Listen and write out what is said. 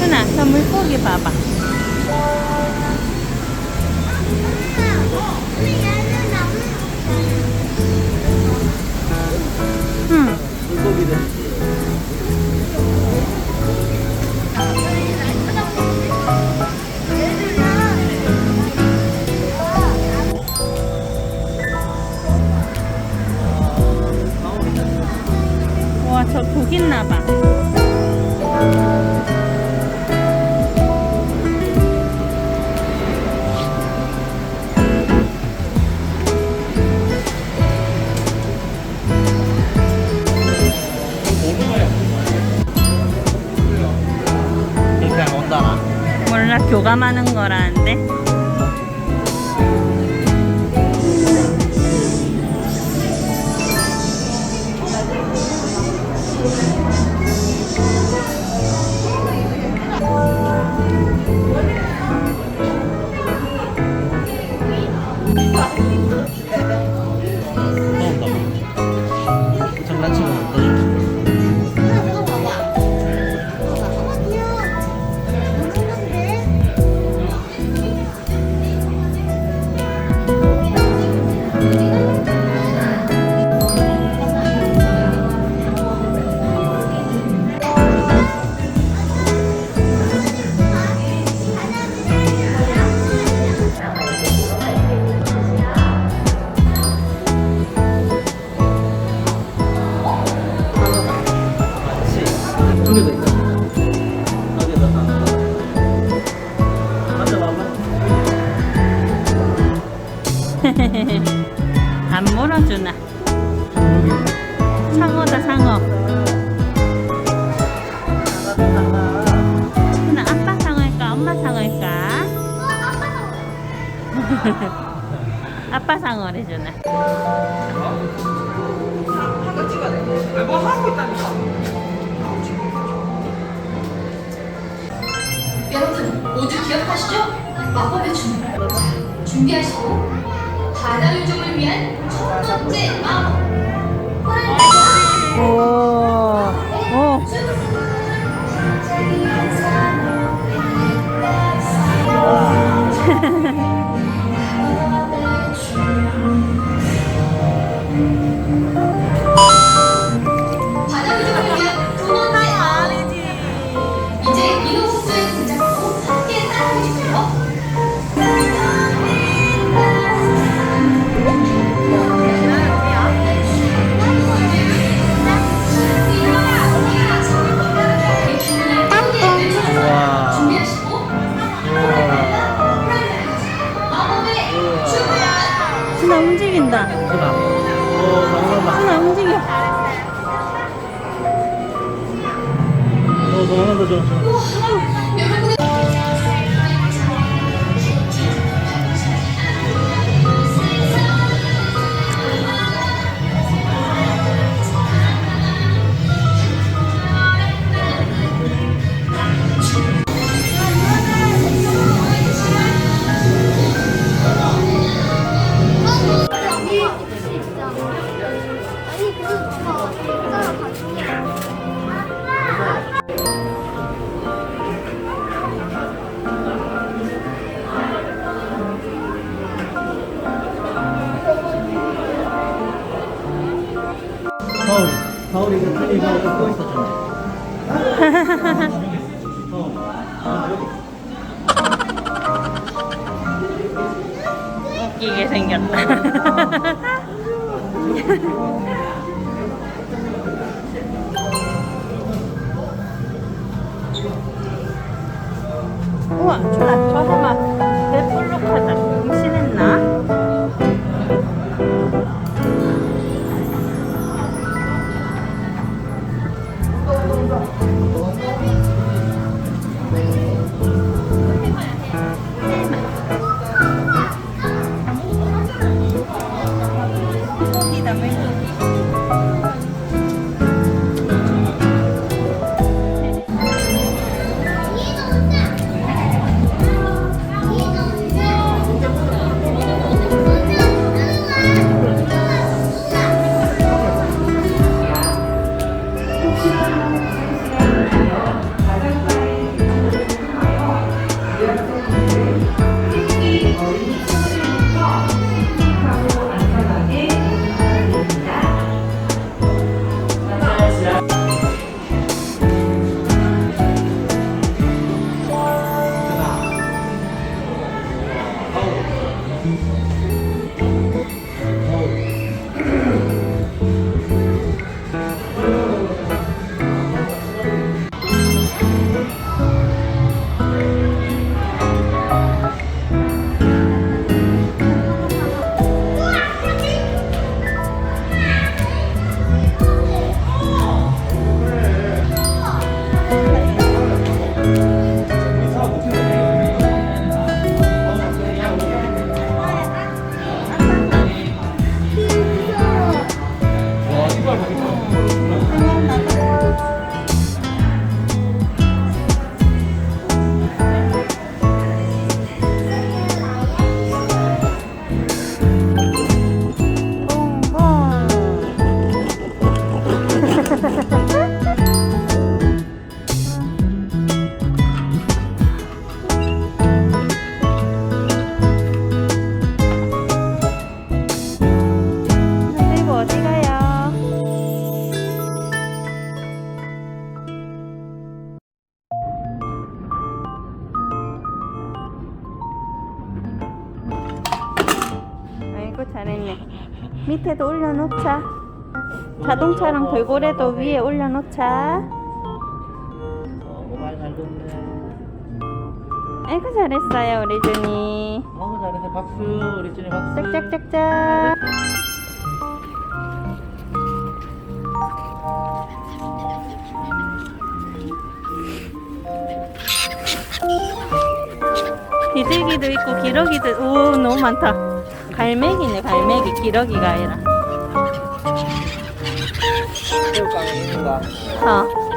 순아, 저 물고기 봐봐. 와, 저독 있나 봐. 그냥 온다나. 몰라, 교감하는 거라는데. Ha ha ha! 안 물어주나. 상어다, 상어. 순아, 아빠 상어일까? 엄마 상어일까? 아빠 상어래, 주나. 여러분 모두 기억하시죠? 마법의 춤. 자, 준비하시고 바다 요정을 위한 첫 번째 마법. 오, 오. 오, 너무나다 좋아. 여러분의 아니 그봐 서울이. 서울이 그가 웃고 있었잖아. 여기. 웃기게 생겼다. 밑에도 올려놓자. 자동차랑 돌고래도 위에 올려놓자. 어, 잘 뒀네. 아이고 잘했어요 우리 준이. 어, 잘했어. 박수. 우리 준이 박수. 짝짝짝짝. 비둘기도 있고 기러기도 오 너무 많다. 갈매기네 갈매기 기러기가 아니라. 있는가? 어.